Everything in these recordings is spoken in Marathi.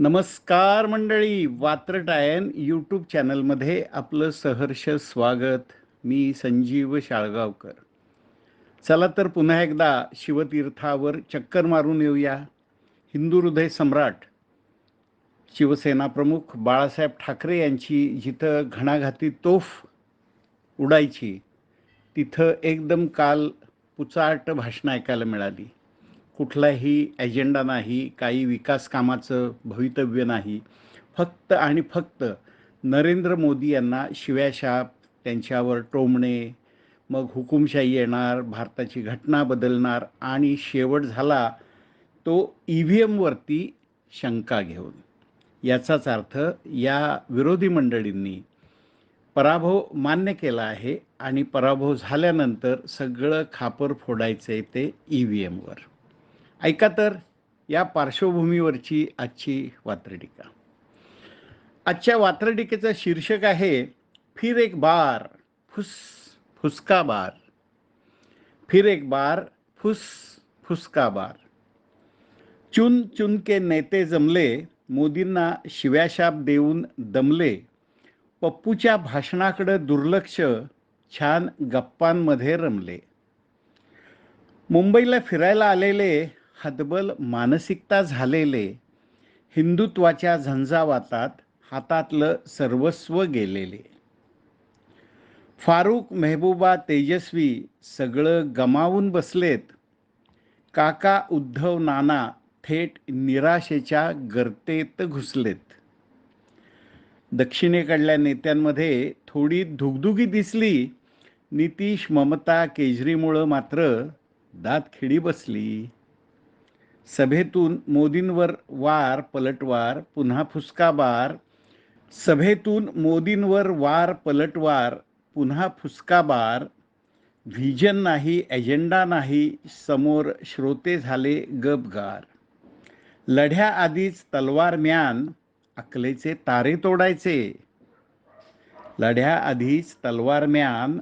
नमस्कार मंडळी वात्रटायन यूट्यूब चॅनलमध्ये आपलं सहर्ष स्वागत. मी संजीव शाळगावकर. चला तर पुन्हा एकदा शिवतीर्थावर चक्कर मारून येऊया. हिंदू हृदय सम्राट शिवसेना प्रमुख बाळासाहेब ठाकरे यांची जिथं घणाघाती तोफ उडायची तिथं एकदम काल पुचाट भाषणं ऐकायला मिळाली. कुठलाही एजेंडा नाही काही विकास कामाचं भवितव्य नाही. फक्त आणि फक्त नरेंद्र मोदी यांना शिव्याशाप त्यांच्यावर टोमणे मग हुकुमशाही येणार भारताची घटना बदलणार आणि शेवट झाला तो ई व्ही एमवरती शंका घेऊन. याचाच अर्थ या विरोधी मंडळींनी पराभव मान्य केला आहे आणि पराभव झाल्यानंतर सगळं खापर फोडायचं आहे ते ई व्ही एमवर ऐका तर या पार्श्वभूमीवरची आजची वात्रटिका. आजच्या वात्रटिकेचं शीर्षक आहे फिर एक बार फुस फुसका बार. फिर एक बार फुस फुसका बार. चुन चुन के नेते जमले मोदींना शिव्याशाप देऊन दमले. पप्पूच्या भाषणाकडं दुर्लक्ष छान गप्पांमध्ये रमले. मुंबईला फिरायला आलेले हतबल मानसिकता झालेले हिंदुत्वाच्या झंझावातात हातातलं सर्वस्व गेलेले. फारूक मेहबूबा तेजस्वी सगळं गमावून बसलेत. काका उद्धव नाना थेट निराशेच्या गर्तेत घुसलेत. दक्षिणेकडल्या नेत्यांमध्ये थोडी धुगधुगी दिसली. नितीश ममता केजरीमुळं मात्र दात खिडी बसली. सभेतून मोदींवर वार पलटवार पुन्हा फुसकाबार. सभेतून मोदींवर वार पलटवार पुन्हा फुसकाबार. व्हिजन नाही एजेंडा नाही समोर श्रोते झाले गपगार. लढ्याआधीच तलवार म्यान अकलेचे तारे तोडायचे. लढ्याआधीच तलवार म्यान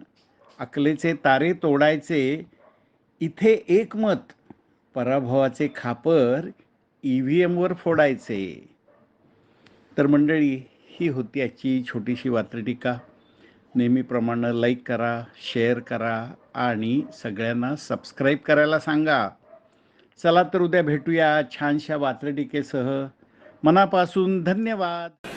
अकलेचे तारे तोडायचे. इथे एकमत पराभवाचे खापर ई व्ही एमवर फोडायचे. तर मंडळी ही होती आजची छोटीशी वात्रटिका. नेहमीप्रमाणे लाईक करा शेअर करा आणि सगळ्यांना सबस्क्राईब करायला सांगा. चला तर उद्या भेटूया छानशा वात्रटिकेसह. मनापासून धन्यवाद.